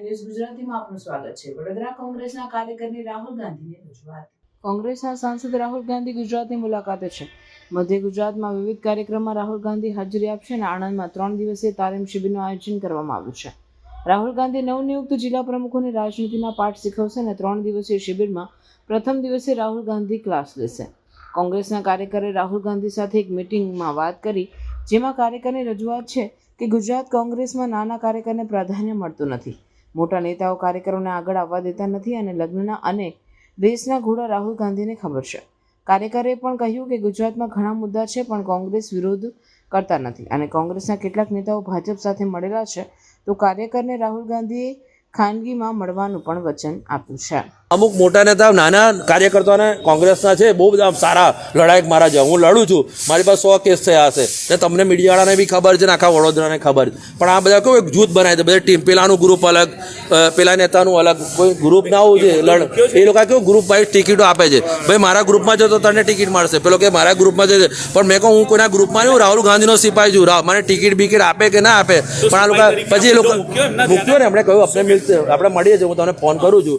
News ગુજરાતીમાં આપનું સ્વાગત છે. વડોદરા કોંગ્રેસના કાર્યકરની રાહુલ ગાંધીની રજૂઆત. કોંગ્રેસના સાંસદ રાહુલ ગાંધી ગુજરાતની મુલાકાતે છે. મધ્ય ગુજરાતમાં વિવિધ કાર્યક્રમમાં રાહુલ ગાંધી હાજરી આપશે અને આણંદમાં ત્રણ દિવસીય તાલીમ શિબિરનું આયોજન કરવામાં આવ્યું છે. રાહુલ ગાંધી નવનિયુક્ત જિલ્લા પ્રમુખોને રાજનીતિના પાઠ શીખવશે અને ત્રણ દિવસીય શિબિરમાં પ્રથમ દિવસે રાહુલ ગાંધી ક્લાસ લેશે. કોંગ્રેસના કાર્યકરે રાહુલ ગાંધી સાથે એક મિટિંગમાં વાત કરી, જેમાં કાર્યકરની રજૂઆત છે કે ગુજરાત કોંગ્રેસમાં નાના કાર્યકરને પ્રાધાન્ય મળતું નથી. મોટા નેતાઓ કાર્યકરોને આગળ આવવા દેતા નથી અને લગ્નના અનેક દેશના ઘોડા રાહુલ ગાંધીને ખબર છે. કાર્યકરે પણ કહ્યું કે ગુજરાતમાં ઘણા મુદ્દા છે, પણ કોંગ્રેસ વિરોધ કરતા નથી અને કોંગ્રેસના કેટલાક નેતાઓ ભાજપ સાથે મળેલા છે, તો કાર્યકરને રાહુલ ગાંધીએ ખાનગીમાં મળવાનું પણ વચન આપ્યું છે. અમુક મોટા નેતા નાના કાર્યકર્તાઓને કોંગ્રેસના છે બહુ બધા સારા લડાયક મારા છે હું લડું છું. મારી પાસે સો કેસ થયા હશે. ને તમને મીડિયાવાળાને બી ખબર છે ને આખા વડોદરાને ખબર છે. પણ આ બધા કેવું એક જૂથ બનાવે છે? બધા ટીમ પેલાનું ગ્રુપ અલગ પેલા નેતાનું અલગ. કોઈ ગ્રુપ ના હોવું છે લડ એ લોકો કેવું ગ્રુપ વાઇઝ ટિકિટો આપે છે. ભાઈ મારા ગ્રુપમાં છે તો તને ટિકિટ મળશે. પેલો કે મારા ગ્રુપમાં જશે પણ મેં કહું હું કોઈના ગ્રુપમાં નહીં હું રાહુલ ગાંધીનો સિપાહી છું. રા- મને ટિકિટ બિકિટ આપે કે ના આપે? પણ આ લોકો પછી એ લોકો મૂક્યો ને એમણે કહ્યું આપણે મિલશે આપણે મળીએ છીએ હું તમને ફોન કરું છું.